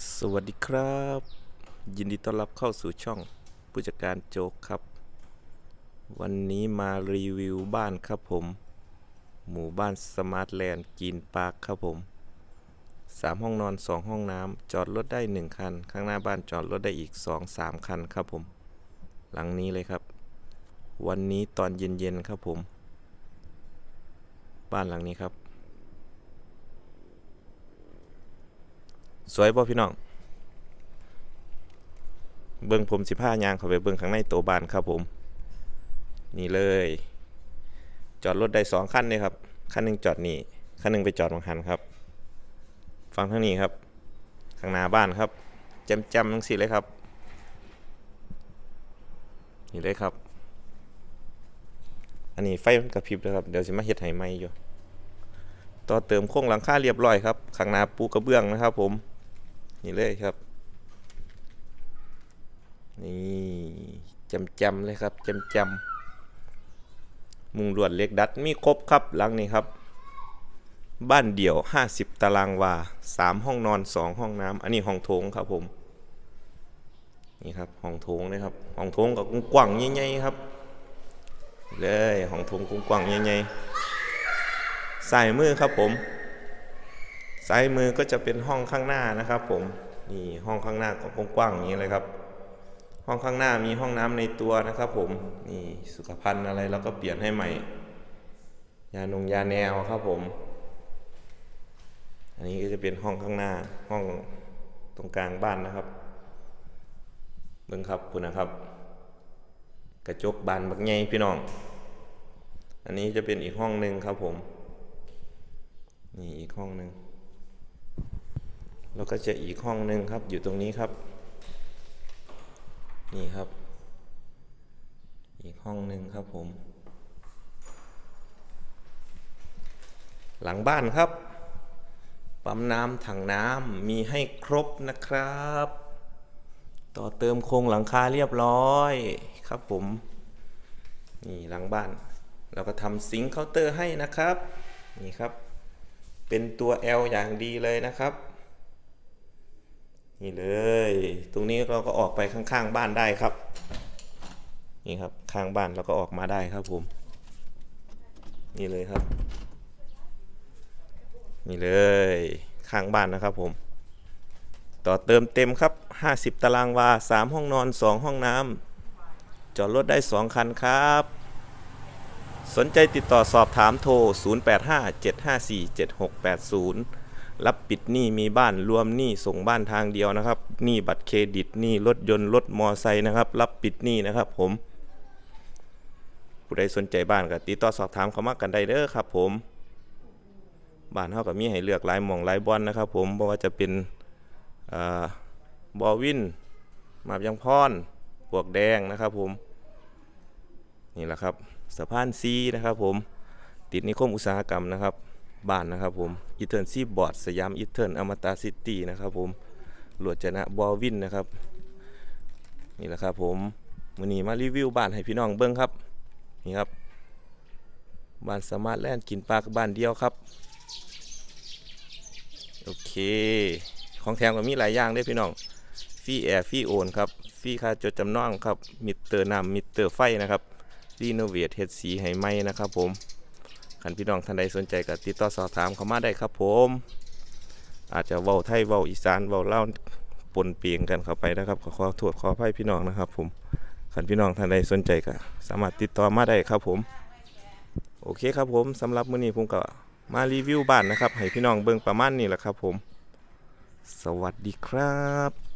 สวัสดีครับ ยินดีต้อนรับเข้าสู่ช่องผู้จัดการโจ๊กครับ วันนี้มารีวิวบ้านครับผม หมู่บ้านสมาร์ทแลนด์กีนปาร์คครับผมสามห้องนอนสองห้องน้ำจอดรถได้หนึ่งคัน ข้างหน้าบ้านจอดรถได้อีกสองสามคันครับผม หลังนี้เลยครับ วันนี้ตอนเย็นๆครับผม บ้านหลังนี้ครับ สวยป่พี่น้อง เบิ้งผมสิผ้ายางเข้าไปเบิ้งข้างในตัวบ้านครับผม นี่เลย จอดรถได้สองคันเลยครับคันหนึ่งจอดนี่คันหนึ่งไปจอดตรงหันครับ ฟังทางนี้ครับ ข้างหน้าบ้านครับจำจำทั้งสี่เลยครับ นี่เลยครับ อันนี้ไฟมันกระพริบเลยครับ เดี๋ยวสิมาเฮ็ดให้ไหมอยู่ ต่อเติมโครงหลังคาเรียบร้อยครับ ข้างหน้าปูกระเบื้องนะครับผม นี่เลยครับ นี่จำจำๆเลยครับจำจำๆมุงลวดเล็กดัดมีครบครับหลังนี้ครับ บ้านเดี่ยว 50 ตารางวา 3 ห้องนอน 2 ห้องน้ำอันนี้ห้องโถงครับผมนี่ครับห้องโถงเลยครับห้องโถงกับกว้างใหญ่ๆครับเลยห้องโถงกว้างใหญ่ๆสายมือครับผม ซ้ายมือก็จะเป็นห้องข้างหน้านะครับ ผมนี่ห้องข้างหน้าก็กว้างๆอย่างนี้เลยครับ ห้องข้างหน้ามีห้องน้ำในตัวนะครับ ผมนี่สุขภัณฑ์อะไรเราก็เปลี่ยนให้ใหม่ ยานงยาแนวครับผม อันนี้ก็จะเป็นห้องข้างหน้าห้องตรงกลางบ้านนะครับเบิ่งครับคุณนะครับ กระจกบานบักใหญ่พี่น้อง อันนี้จะเป็นอีกห้องหนึ่งครับผม นี่อีกห้องหนึ่ง แล้วก็จะอีกห้องหนึ่งครับอยู่ตรงนี้ครับ นี่ครับ อีกห้องหนึ่งครับผม หลังบ้านครับ ปั๊มน้ำถังน้ำมีให้ครบนะครับ ต่อเติมโครงหลังคาเรียบร้อยครับผม นี่หลังบ้าน เราก็ทำซิงค์เคาน์เตอร์ให้นะครับ นี่ครับ เป็นตัว L อย่างดีเลยนะครับ นี่เลย ตรงนี้เราก็ออกไปข้างๆบ้านได้ครับ นี่ครับข้างบ้านเราก็ออกมาได้ครับผม นี่เลยครับ นี่เลยข้างบ้านนะครับผม ต่อเติมเต็มครับ 50 ตารางวา 3 ห้องนอน 2 ห้องน้ำจอดรถได้ 2 คันครับ สนใจติดต่อสอบถามโทร 0857547680 รับปิดหนี้มีบ้านรวมหนี้ส่งบ้านทางเดียวนะครับหนี้บัตรเครดิตหนี้รถยนต์รถมอไซค์นะครับ รับปิดหนี้นะครับ ผม ผู้ใดสนใจบ้านก็ติดต่อสอบถามเขามากันได้เด้อครับ ผมบ้านเฮาก็มีให้เลือกหลายหม่องหลายบอนนะครับ ผมบ่ว่าจะเป็นอบอวินมาบยังพรปวกแดงนะครับ ผม นี่แหละครับสะพานซีนะครับ ผมติดนิคมอุตสาหกรรมนะครับ บ้านนะครับผมอีเทิร์นซีบอร์ดสยามอีเทิร์นอมตะซิตี้นะครับผมหลวดจนะบอวินนะครับ นี่แหละครับผมวันนี้มารีวิวบ้านให้พี่น้องเบิ้งครับนี่ครับบ้านสมาร์ทแลนด์กินปลากบ้านเดียวครับโอเค ของแถมก็มีหลายอย่างเด้พี่น้องฟรีแอร์ฟรีโอนครับฟรีค่าจดจำนองครับมิเตอร์น้ำมิเตอร์ไฟนะครับรีโนเวทเฮดสีให้ใหม่นะครับผม คันพี่น้องท่านใดสนใจก็ติดต่อสอบถามเข้ามาได้ครับผม อาจจะเว้าไทยเว้าอีสานเว้าเล่าปนเปียงกันเข้าไปนะครับขอขอโทษขออภัยพี่น้องนะครับ ผมคันพี่น้องท่านใดสนใจก็สามารถติดต่อมาได้ครับผม โอเคครับผมสำหรับมื้อนี้ผมก็มารีวิวบ้านนะครับ ให้พี่น้องเบิ่งประมาณนี้แหละครับผม สวัสดีครับ